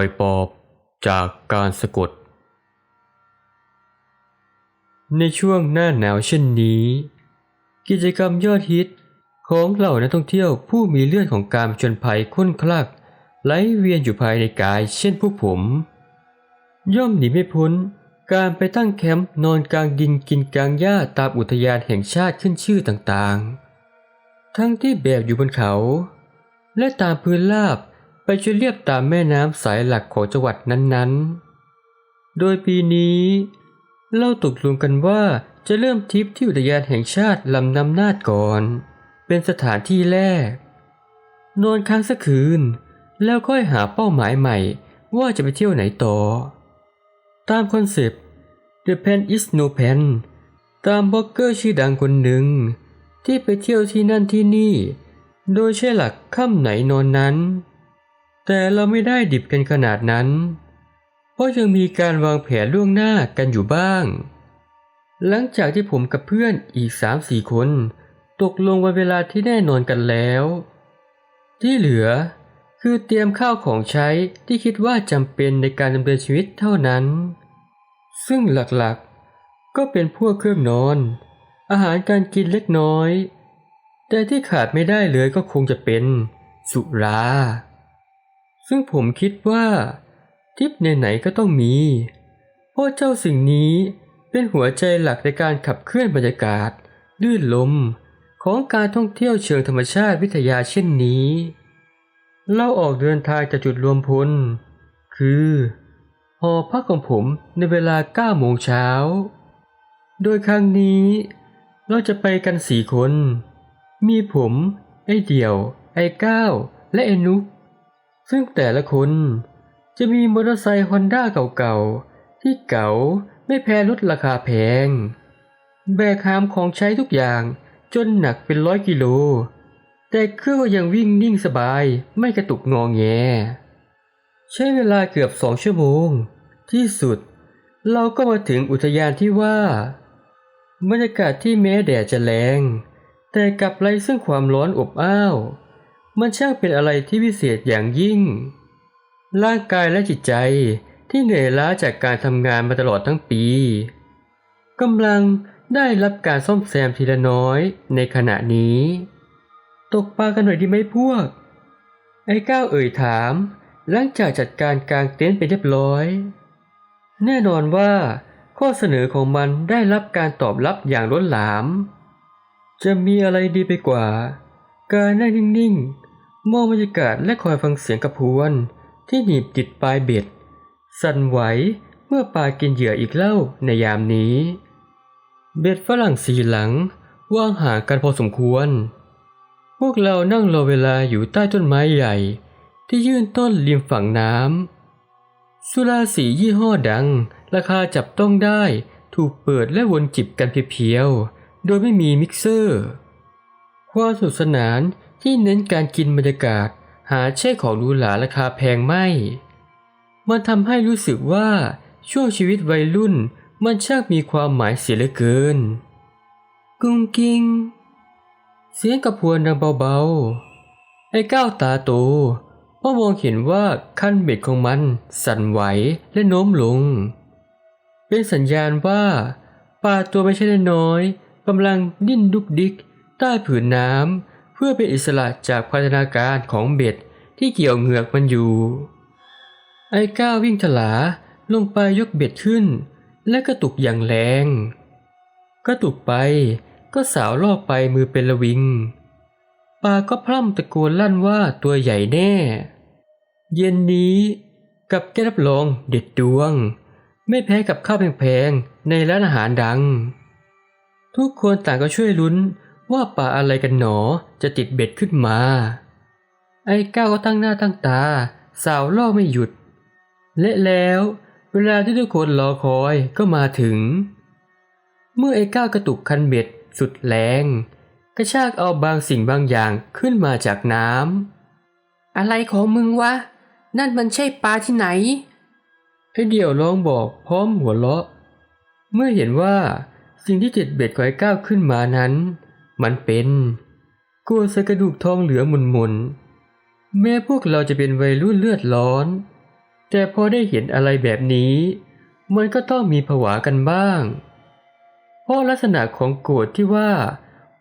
อยปอบจากการสะกด ในช่วงหน้าหนาวเช่นนี้ กิจกรรมยอดฮิตของเหล่านักท่องเที่ยวผู้มีเลือดของการผจนภัยข้นคลักไหลเวียนอยู่ภายในกายเช่นพวกผม ย่อมหนีไม่พ้นการไปตั้งแคมป์นอนกลางดินกินกลางหญ้าตามอุทยานแห่งชาติขึ้นชื่อต่างๆ ทั้งที่แบบอยู่บนเขา และตามพื้นราบ ไปจนเรียบตามแม่น้ำสายหลักของจังหวัดนั้นๆ โดยปีนี้เราตกลงกันว่าจะเริ่มทริปที่อุทยานแห่งชาติลำน้ำนาดก่อน เป็นสถานที่แรก นอนค้างสักคืน แล้วค่อยหาเป้าหมายใหม่ว่าจะไปเที่ยวไหนต่อ ตามคอนเซปต์ The Pen is no pen ตามบล็อกเกอร์ชื่อดังคนหนึ่ง ที่ไปเที่ยวที่นั่นที่นี่ โดยใช้หลักค่ำไหนนอนนั้น แต่เราไม่ได้ดิบกันขนาดนั้น เพราะยังมีการวางแผนล่วงหน้ากันอยู่บ้าง หลังจากที่ผมกับเพื่อนอีกสามสี่คน ตกลงวันเวลาที่แน่นอนกันแล้ว ที่เหลือคือเตรียมข้าวของใช้ที่คิดว่าจำเป็นในการดำเนินชีวิตเท่านั้น ซึ่งหลักๆก็เป็นพวกเครื่องนอน อาหารการกินเล็กน้อย แต่ที่ขาดไม่ได้เลยก็คงจะเป็น สุรา ซึ่งผมคิดว่า ทิปไหนๆก็ต้องมี เพราะเจ้าสิ่งนี้เป็นหัวใจหลักในการขับเคลื่อนบรรยากาศลื่นลม ของการท่องเที่ยวเชิงธรรมชาติวิทยาเช่นนี้ เราออกเดินทางจากจุดรวมพล คือหอพักของผมในเวลา9โมงเช้า โดยครั้งนี้ เราจะไปกันสี่คน มีผม ไอเดี่ยว ไอก้าว และไอนุก ซึ่งแต่ละคนจะมีมอเตอร์ไซค์ฮอนด้าเก่าๆ ที่เก๋าไม่แพ้รถราคาแพง แบกหามของใช้ทุกอย่างจนหนักเป็นร้อยกิโล แต่เครื่องก็ยังวิ่งนิ่งสบายไม่กระตุกงอแง ใช้เวลาเกือบสองชั่วโมง ที่สุด เราก็มาถึงอุทยานที่ว่าบรรยากาศที่แม้แดดจะแรง แต่กลับไร้ซึ่งความร้อนอบอ้าว มันช่างเป็นอะไรที่พิเศษอย่างยิ่ง ร่างกายและจิตใจที่เหนื่อยล้าจากการทำงานมาตลอดทั้งปีกำลังได้รับการซ่อมแซมทีละน้อยในขณะนี้ ตกปลากันหน่อยดีไหมพวก ไอ้ก้าวเอ่ยถาม หลังจากจัดการกางเต็นท์ไปเรียบร้อย แน่นอนว่า ข้อเสนอของมันได้รับการตอบรับอย่างล้นหลาม จะมีอะไรดีไปกว่า การนั่งนิ่งๆ มองบรรยากาศและคอยฟังเสียงกระพวน ที่หนีบติดปลายเบ็ด สั่นไหวเมื่อปลากินเหยื่ออีกเล่าในยามนี้ เบ็ดฝรั่งสีหลังว่างห่างกันพอสมควร พวกเรานั่งรอเวลาอยู่ใต้ต้นไม้ใหญ่ ที่ยื่นต้นริมฝั่งน้ำสุราสียี่ห้อดัง ราคาจับต้องได้ถูกเปิดและวนจิบกันเพียวๆโดยไม่มีมิกเซอร์ ความสนุกสนานที่เน้นการกินบรรยากาศ หาใช่ของหรูหราราคาแพงไม่ มันทำให้รู้สึกว่าช่วงชีวิตวัยรุ่นมันช่างมีความหมายเสียเหลือเกิน กุ้งกิ้ง เสียงกระพวนดังเบาๆ ไอ้ก้าวตาโตพราะมองเห็นว่าขั้นเบ็ดของมันสั่นไหวและโน้มลง เป็นสัญญาณว่าปลาตัวไม่ใช่น้อยกำลังดิ้นดุกดิก ใต้ผืนน้ำเพื่อเป็นอิสระจากพัฒนาการของเบ็ดที่เกี่ยวเหงือกมันอยู่ ไอ้ก้าววิ่งถลาลงไปยกเบ็ดขึ้น และกระตุกอย่างแรง กระตุกไปก็สาวล่อไปมือเป็นระวิงปาก็พร่ำตะโกนลั่นว่าตัวใหญ่แน่ เย็นนี้กับได้รับรองเด็ดดวง ไม่แพ้กับข้าวแพงๆในร้านอาหารดัง ทุกคนต่างก็ช่วยลุ้น ว่าปลาอะไรกันหนอจะติดเบ็ดขึ้นมา ไอ้ก้าวก็ตั้งหน้าตั้งตา สาวล่อไม่หยุด และแล้วเวลาที่ทุกคนรอคอยก็มาถึง เมื่อไอ้ก้าวกระตุกคันเบ็ดสุดแรง กระชากเอาบางสิ่งบางอย่างขึ้นมาจากน้ำอะไรของมึงวะ นั่นมันใช่ปลาที่ไหนไอ้เดี่ยวร้องบอกพร้อมหัวเราะ เมื่อเห็นว่าสิ่งที่ติดเบ็ดของไอ้ก้าวขึ้นมานั้น มันเป็นกัวใส่กระดูกทองเหลืองมุนๆแม้พวกเราจะเป็นวัยรุ่นเลือดร้อน แต่พอได้เห็นอะไรแบบนี้ มันก็ต้องมีผวากันบ้าง เพราะลักษณะของโกรธที่ว่า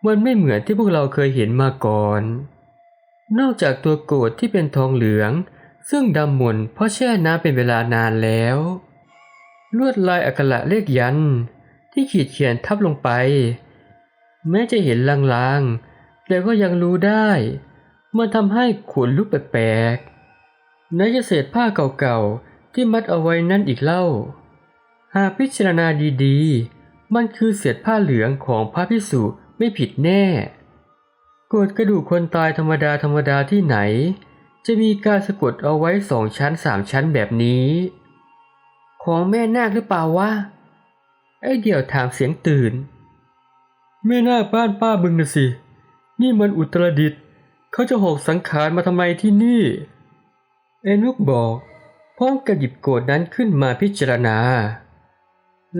มันไม่เหมือนที่พวกเราเคยเห็นมาก่อน นอกจากตัวโกรธที่เป็นทองเหลือง ซึ่งดำหม่นเพราะแช่น้ำเป็นเวลานานแล้ว ลวดลายอักขระเลขยันที่ขีดเขียนทับลงไป แม้จะเห็นลางๆ แต่ก็ยังรู้ได้ มันทำให้ขนลุกแปลกๆนจะเศษผ้าเก่าๆ ที่มัดเอาไว้นั่นอีกเล่า หากพิจารณาดีๆ มันคือเศษผ้าเหลืองของพระพิสุไม่ผิดแน่กดกระดูกคนตายธรรมดาธรรมดาที่ไหน จะมีการสะกดเอาไว้สองชั้นสามชั้นแบบนี้ ของแม่นาคหรือเปล่าวะไอ้เดี่ยวถามเสียงตื่น แม่น่าบ้านป้าบึงนะสิ นี่มันอุตรดิตเขาจะหอกสังขารมาทำไมที่นี่ เอนุกบอกพร้อมกับหยิบโกรดนั้นขึ้นมาพิจารณา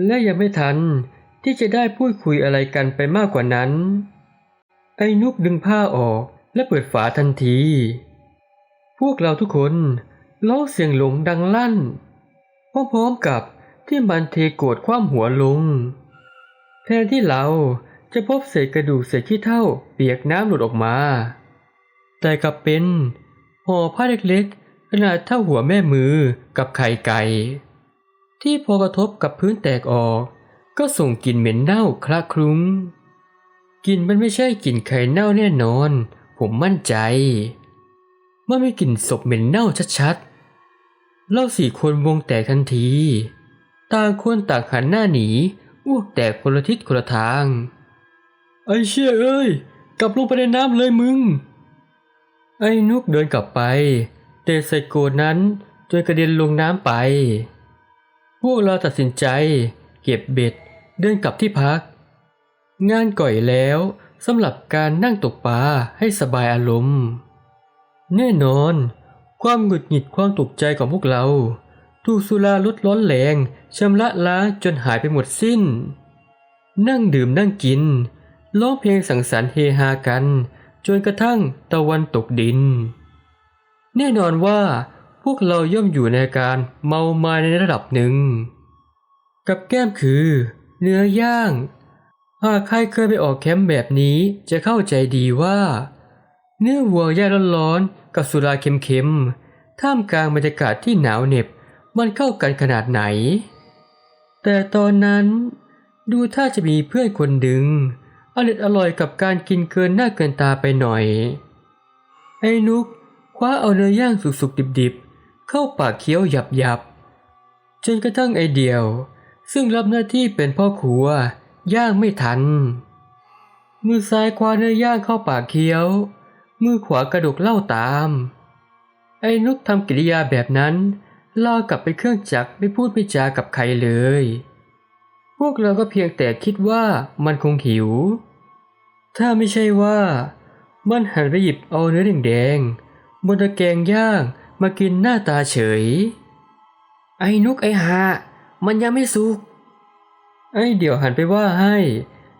และยังไม่ทันที่จะได้พูดคุยอะไรกันไปมากกว่านั้น ไอ้นุกดึงผ้าออกและเปิดฝาทันที พวกเราทุกคนร้องเสียงหลงดังลั่น พร้อมๆกับที่มันเทโกรธคว่ำหัวลง แทนที่เรา จะพบเศษกระดูกเศษขี้เท่าเปียกน้ำหลุดออกมา แต่กลับเป็นห่อผ้าเล็กๆ ขนาดเท่าหัวแม่มือกับไข่ไก่ ที่พอกระทบกับพื้นแตกออก ก็ส่งกลิ่นเหม็นเน่าคละคลุ้งกลิ่นมันไม่ใช่กลิ่นไข่เน่าแน่นอน ผมมั่นใจมันไม่กลิ่นศพเหม็นเน่าชัดๆเล่าสี่คนวงแตกทันที ต่างคนต่างหันหน้าหนีอ้วกแตกคนละทิศคนละทาง ไอ้เชี่ยเอ้ย กลับลงไปในน้ำเลยมึง ไอ้นุกเดินกลับไป เตะใส่โกดนั้นจนกระเด็นลงน้ำไป พวกเราตัดสินใจ เก็บเบ็ดเดินกลับที่พัก งานก่อยแล้วสำหรับการนั่งตกปลาให้สบายอารมณ์ แน่นอน ความหงุดหงิดความตกใจของพวกเราถูกสุราลดร้อนแรงชำระล้างจนหายไปหมดสิ้น นั่งดื่มนั่งกิน ร้องเพลงสังสรรค์เฮฮากัน จนกระทั่งตะวันตกดิน แน่นอนว่าพวกเราย่อมอยู่ในการเมามาในระดับหนึ่ง กับแก้มคือ เนื้อย่างหากใครเคยไปออกแคมป์แบบนี้จะเข้าใจดีว่า เนื้อวัวย่างร้อนๆกับสุราเค็มๆท่ามกลางบรรยากาศที่หนาวเหน็บมันเข้ากันขนาดไหน แต่ตอนนั้นดูถ้าจะมีเพื่อนคนดึง อร่อยอร่อยกับการกินเกินหน้าเกินตาไปหน่อย ไอ้นุกคว้าเอาเนื้อย่างสุกๆดิบๆ เข้าปากเคี้ยวหยับๆจนกระทั่งไอเดียว ซึ่งรับหน้าที่เป็นพ่อครัว ย่างไม่ทัน มือซ้ายคว้าเนื้อย่างเข้าปากเคี้ยว มือขวากระดกเหล้าตาม ไอ้นุกทำกิริยาแบบนั้นล่อกลับไปเครื่องจักรไม่พูดไม่จากับใครเลย พวกเราก็เพียงแต่คิดว่ามันคงหิว ถ้าไม่ใช่ว่า มันหันไปหยิบเอาเนื้อแดงๆบนตะแกรงย่างมากินหน้าตาเฉย ไอ้นุกไอ้หา มันยังไม่สุก ไอ้เดี๋ยวหันไปว่าให้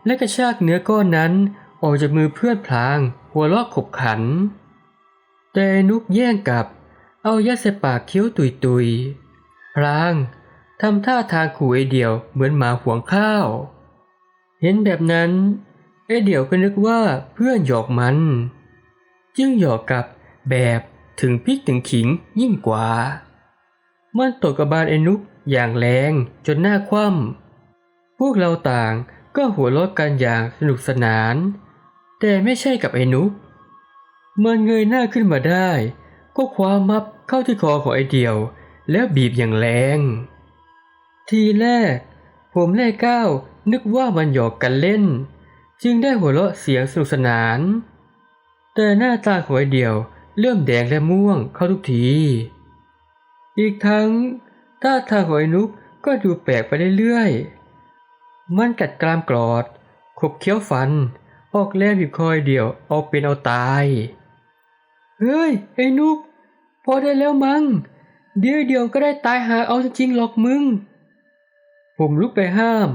และกระชากเนื้อก้อนนั้นออกจากมือเพื่อนพลาง หัวลอกขบขัน แต่ไอ้นุกแย่งกลับ เอายัดใส่ปากเคี้ยวตุยตุยๆพลางทำท่าทางขู่ไอเดี่ยวเหมือนหมาหวงข้าว เห็นแบบนั้น ไอเดี่ยวก็นึกว่าเพื่อนหยอกมัน จึงหยอกกลับแบบถึงพริกถึงขิงยิ่งกว่า มันตกกระบาลไอนุกอย่างแรงจนหน้าคว่ำพวกเราต่างก็หัวเราะกันอย่างสนุกสนาน แต่ไม่ใช่กับไอนุกมันเงยหน้าขึ้นมาได้ ก็คว้ามับเข้าที่คอของไอเดียว แล้วบีบอย่างแรง ทีแรก ผมแล่ก้าวนึกว่ามันหยอกกันเล่น จึงได้หัวเราะเสียงสนุกสนาน แต่หน้าตาของไอเดียวเริ่มแดงและม่วงเข้าทุกที อีกทั้งท่าทางของไอนุกก็ดูแปลกไปเรื่อยๆ มันกัดกรามกรอด ขบเคี้ยวฟัน ออกแรงอยู่คอยเดียวเอาเป็นเอาตาย เฮ้ย ไอ้นุก พอได้แล้วมั้งเดี๋ยวเดียวก็ได้ตายหาเอาจริงๆหรอกมึง ผมลุกไปห้าม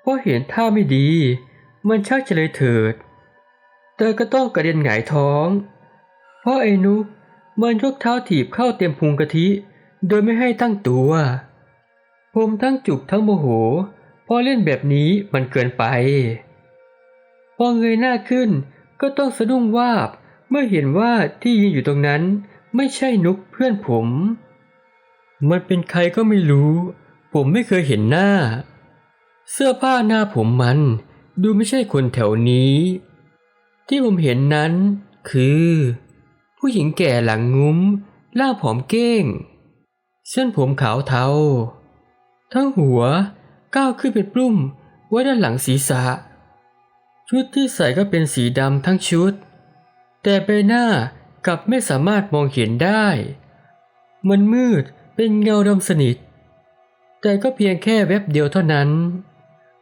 เพราะเห็นท่าไม่ดี มันชักจะเลยเถิดแต่ก็ต้องกระเด็นหงายท้อง เพราะไอ้นุกมันยกเท้าถีบเข้าเต็มพุงกะทิ โดยไม่ให้ตั้งตัว ผมทั้งจุกทั้งโมโหเพอเล่นแบบนี้มันเกินไป พอเงยหน้าขึ้นก็ต้องสะดุ้งวาบเมื่อเห็นว่าที่ยืนอยู่ตรงนั้นไม่ใช่นุกเพื่อนผม มันเป็นใครก็ไม่รู้ ผมไม่เคยเห็นหน้า เสื้อผ้าหน้าผมมัน ดูไม่ใช่คนแถวนี้ ที่ผมเห็นนั้นคือ ผู้หญิงแก่หลังงุ้มล่าผอมเก้ง เส้นผมขาวเทา ทั้งหัวก้าวขึ้นเป็นปลุ้มไว้ด้านหลังศีรษะ ชุดที่ใส่ก็เป็นสีดำทั้งชุด แต่ใบหน้ากลับไม่สามารถมองเห็นได้ มันมืดเป็นเงาดำสนิท แต่ก็เพียงแค่แวบเดียวเท่านั้น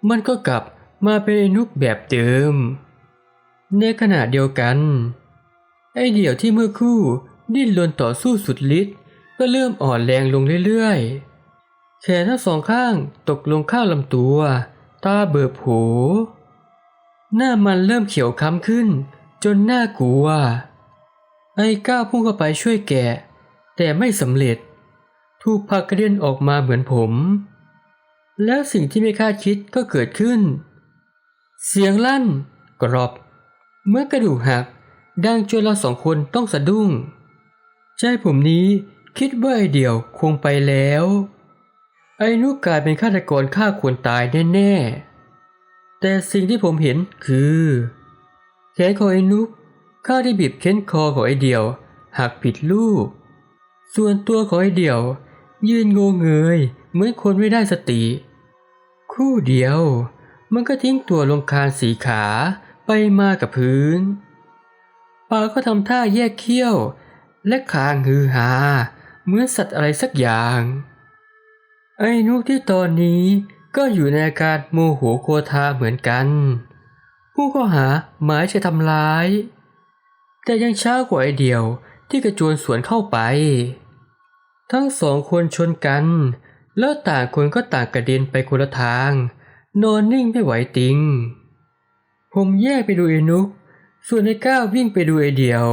มันก็กลับ มาเป็นไอ้นุกแบบเดิม ในขณะเดียวกัน ไอ้เดี่ยวที่เมื่อคู่ดิ้นรนต่อสู้สุดฤทธิ์ก็เริ่มอ่อนแรงลงเรื่อยๆ แขนทั้งสองข้างตกลงข้างลำตัว ตาเบิบโผหน้ามันเริ่มเขียวค้ำขึ้น จนน่ากลัว ไอ้ก้าวพุ่งเข้าไปช่วยแกะ แต่ไม่สำเร็จ ถูกผลักกระเด็นออกมาเหมือนผม แล้วสิ่งที่ไม่คาดคิดก็เกิดขึ้น เสียงลั่น กรอบ เมื่อกระดูกหักดังจนเราสองคนต้องสะดุ้ง ใจผมนี้คิดว่าไอเดียวคงไปแล้ว ไอ้นุกกลายเป็นฆาตกรฆ่าคนตายแน่ๆ แต่สิ่งที่ผมเห็นคือ แขนของไอ้นุกข้างที่บีบเค้นคอของไอเดียวหักผิดรูป ส่วนตัวของไอเดียว ยืนงงเงยเหมือนคนไม่ได้สติ คู่เดียว มันก็ทิ้งตัวลงคานสีขาไปมากับพื้นปาก็ทำท่าแยกเขี้ยว และคางฮือหา เหมือนสัตว์อะไรสักอย่าง ไอ้นุกที่ตอนนี้ก็อยู่ในอาการโมโหโคทาเหมือนกัน ผู้ก็หาหมายจะทำร้าย แต่ยังช้ากว่าไอเดียวที่กระโจนสวนเข้าไป ทั้งสองคนชนกัน แล้วต่างคนก็ต่างกระเด็นไปคนละทาง นอนนิ่งไม่ไหวติง ผมแยกไปดูไอ้นุก ส่วนไอ้ก้าววิ่งไปดูไอเดียว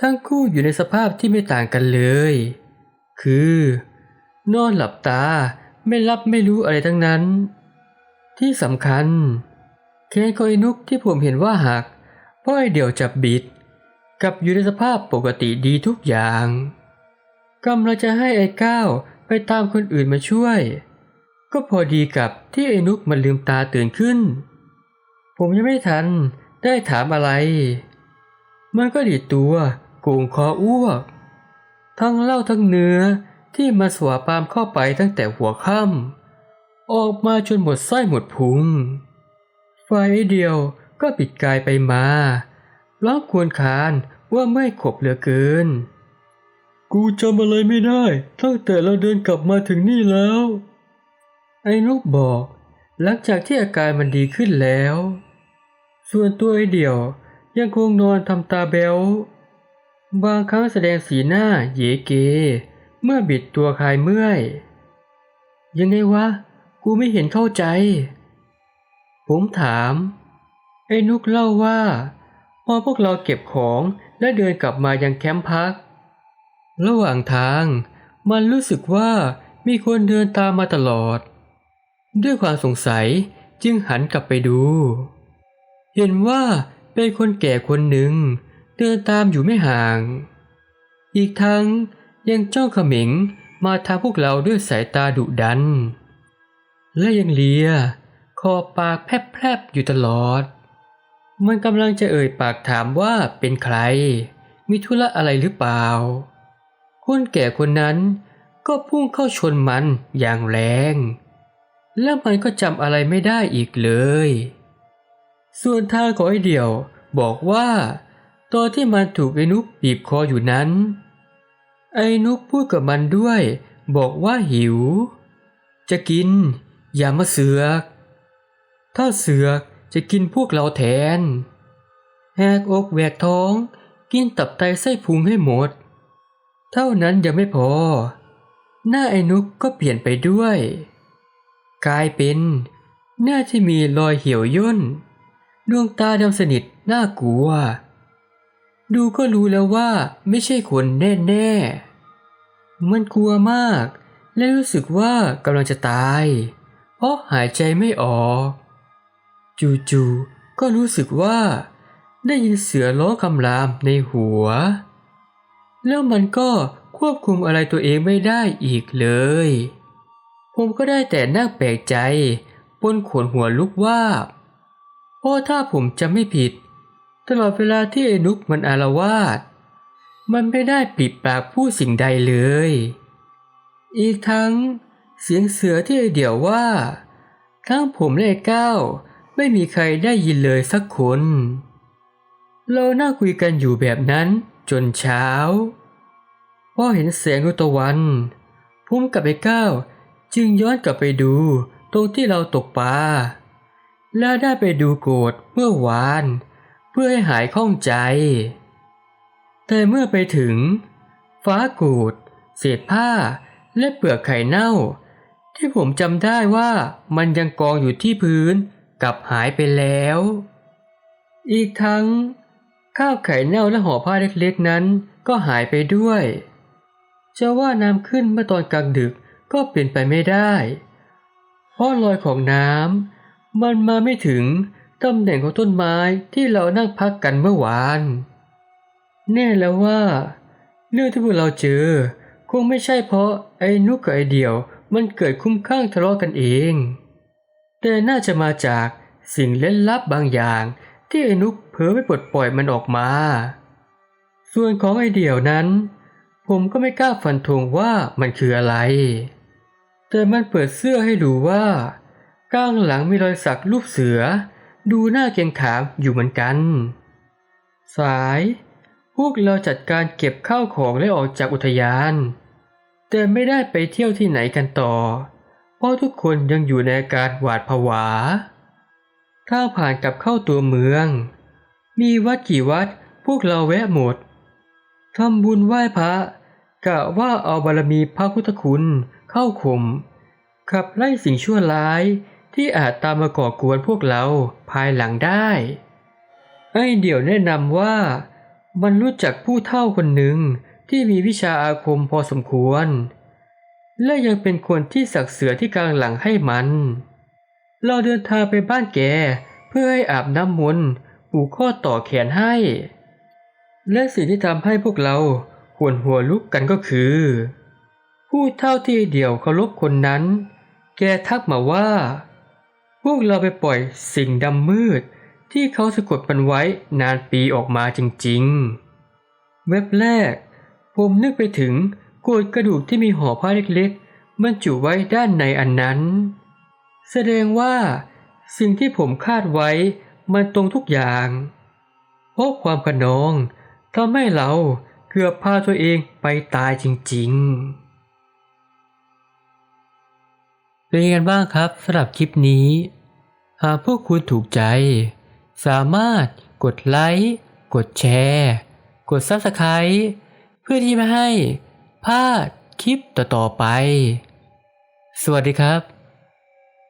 ทั้งคู่อยู่ในสภาพที่ไม่ต่างกันเลย คือ นอนหลับตาไม่รับไม่รู้อะไรทั้งนั้น ที่สำคัญแขนของไอ้นุกที่ผมเห็นว่าหักเพราะไอเดี่ยวจับบิด กับอยู่ในสภาพปกติดีทุกอย่างกำลังจะให้ไอ้ก้าวไปตามคนอื่นมาช่วย ก็พอดีกับที่ไอ้นุกมันลืมตาตื่นขึ้น ผมยังไม่ทันได้ถามอะไร มันก็ดีตัวโกูงคออ้วก ทั้งเหล้าทั้งเนื้อที่มาสวาปามเข้าไปตั้งแต่หัวค่ำออกมาจนหมดไส้หมดพุงไฟเดียวก็ปิดกายไปมาร้องควรคานว่าไม่ขบเหลือเกิน กูจำอะไรไม่ได้ ตั้งแต่เราเดินกลับมาถึงนี่แล้ว ไอ้นุกบอก หลังจากที่อาการมันดีขึ้นแล้ว ส่วนตัวไอ้เดี่ยวยังคงนอนทำตาแบวบางครั้งแสดงสีหน้าเยเก เมื่อบิดตัวคลายเมื่อย ยังไงวะ กูไม่เห็นเข้าใจ ผมถาม ไอ้นุกเล่าว่า พอพวกเราเก็บของและเดินกลับมายังแคมป์พัก ระหว่างทาง มันรู้สึกว่ามีคนเดินตามมาตลอด ด้วยความสงสัยจึงหันกลับไปดู เห็นว่าเป็นคนแก่คนหนึ่ง เดินตามอยู่ไม่ห่าง อีกทั้งยังจ้องเขม็งมาทางพวกเราด้วยสายตาดุดัน และยังเลีย คอปากแพรบๆอยู่ตลอด มันกำลังจะเอ่ยปากถามว่าเป็นใคร มีธุระอะไรหรือเปล่า คนแก่คนนั้นก็พุ่งเข้าชนมันอย่างแรง แล้วมันก็จำอะไรไม่ได้อีกเลย ส่วนทางของไอเดี่ยวบอกว่า ตอนที่มันถูกไอนุกบีบคออยู่นั้น ไอนุกพูดกับมันด้วย บอกว่าหิว จะกิน อย่ามาเสือก ถ้าเสือกจะกินพวกเราแทนแหกอกแหวกท้อง กินตับไตไส้พุงให้หมด เท่านั้นยังไม่พอ หน้าไอ้นุกก็เปลี่ยนไปด้วย กลายเป็น หน้าที่มีรอยเหี่ยวย่น ดวงตาดำสนิทน่ากลัว ดูก็รู้แล้วว่าไม่ใช่คนแน่ๆ มันกลัวมาก และรู้สึกว่ากำลังจะตาย เพราะหายใจไม่ออก จู่ๆก็รู้สึกว่า ได้ยินเสือร้องคำรามในหัว แล้วมันก็ควบคุมอะไรตัวเองไม่ได้อีกเลย ผมก็ได้แต่นั่งแปลกใจบนขนหัวลุกว่า เพราะถ้าผมจำไม่ผิด ตลอดเวลาที่ไอ้นุกมันอารวาสมันไม่ได้ปิดปากพูดสิ่งใดเลย อีกทั้งเสียงเสือที่ไอเดี่ยวว่า ทั้งผมและไอ้ก้าวไม่มีใครได้ยินเลยสักคน เรานั่งคุยกันอยู่แบบนั้นจนเช้าพอเห็นแสงดวงตะวันผมกับไอ้ก้าว จึงย้อนกลับไปดูตรงที่เราตกปลาและได้ไปดูโกดเมื่อวาน เพื่อให้หายข้องใจ แต่เมื่อไปถึง ฟ้ากูด เศษผ้าและเปลือกไข่เน่า ที่ผมจำได้ว่ามันยังกองอยู่ที่พื้นกลับหายไปแล้ว อีกทั้ง ข้าวไข่เน่าและห่อผ้าเล็กๆนั้นก็หายไปด้วย จะว่าน้ำขึ้นเมื่อตอนกลางดึก ก็เป็นไปไม่ได้ เพราะรอยของน้ำมันมาไม่ถึงตำแหน่งของต้นไม้ที่เรานั่งพักกันเมื่อวาน แน่แล้วว่า เรื่องที่พวกเราเจอ คงไม่ใช่เพราะไอ้นุกกับไอเดียวมันเกิดคุ้มข้างทะเลาะกันเอง แต่น่าจะมาจากสิ่งเล่นลับบางอย่าง ที่ไอ้นุกเผลอไปปลดปล่อยมันออกมา ส่วนของไอเดียวนั้น ผมก็ไม่กล้าฟันธงว่ามันคืออะไร แต่มันเปิดเสื้อให้ดูว่าก้างหลังมีรอยสักรูปเสือ ดูหน้าเกรงขามอยู่เหมือนกัน สาย พวกเราจัดการเก็บข้าวของและออกจากอุทยาน แต่ไม่ได้ไปเที่ยวที่ไหนกันต่อ เพราะทุกคนยังอยู่ในอาการหวาดผวาถ้าผ่านกลับเข้าตัวเมือง มีวัดกี่วัดพวกเราแวะหมดทำบุญไหว้พระกะว่าเอาบารมีพระพุทธคุณ เข้าข่มขับไล่สิ่งชั่วร้ายที่อาจตามมาก่อกวนพวกเราภายหลังได้ ไอ้เดี่ยวแนะนำว่า มันรู้จักผู้เฒ่าคนหนึ่งที่มีวิชาอาคมพอสมควร และยังเป็นคนที่สักเสือที่กลางหลังให้มัน เราเดินทางไปบ้านแกเพื่อให้อาบน้ำมนต์ผูกข้อต่อแขนให้ และสิ่งที่ทำให้พวกเราหวนหัวลุกกันก็คือ ผู้เท่าที่เดี่ยวเคารพคนนั้น แกทักมาว่า พวกเราไปปล่อยสิ่งดำมืด ที่เขาสะกดมันไว้นานปีออกมาจริงๆ เว็บแรก ผมนึกไปถึงโกดกระดูกที่มีห่อผ้าเล็กๆบรรจุไว้ด้านในอันนั้น แสดงว่า สิ่งที่ผมคาดไว้มันตรงทุกอย่าง เพราะความขนองทำให้เราเกือบพาตัวเองไปตายจริงๆ เป็นยังไงกันบ้างครับสำหรับคลิปนี้ หากพวกคุณถูกใจ สามารถกดไลค์กดแชร์ กด Subscribe เพื่อที่ไม่ให้พลาดคลิปต่อๆไป สวัสดีครับ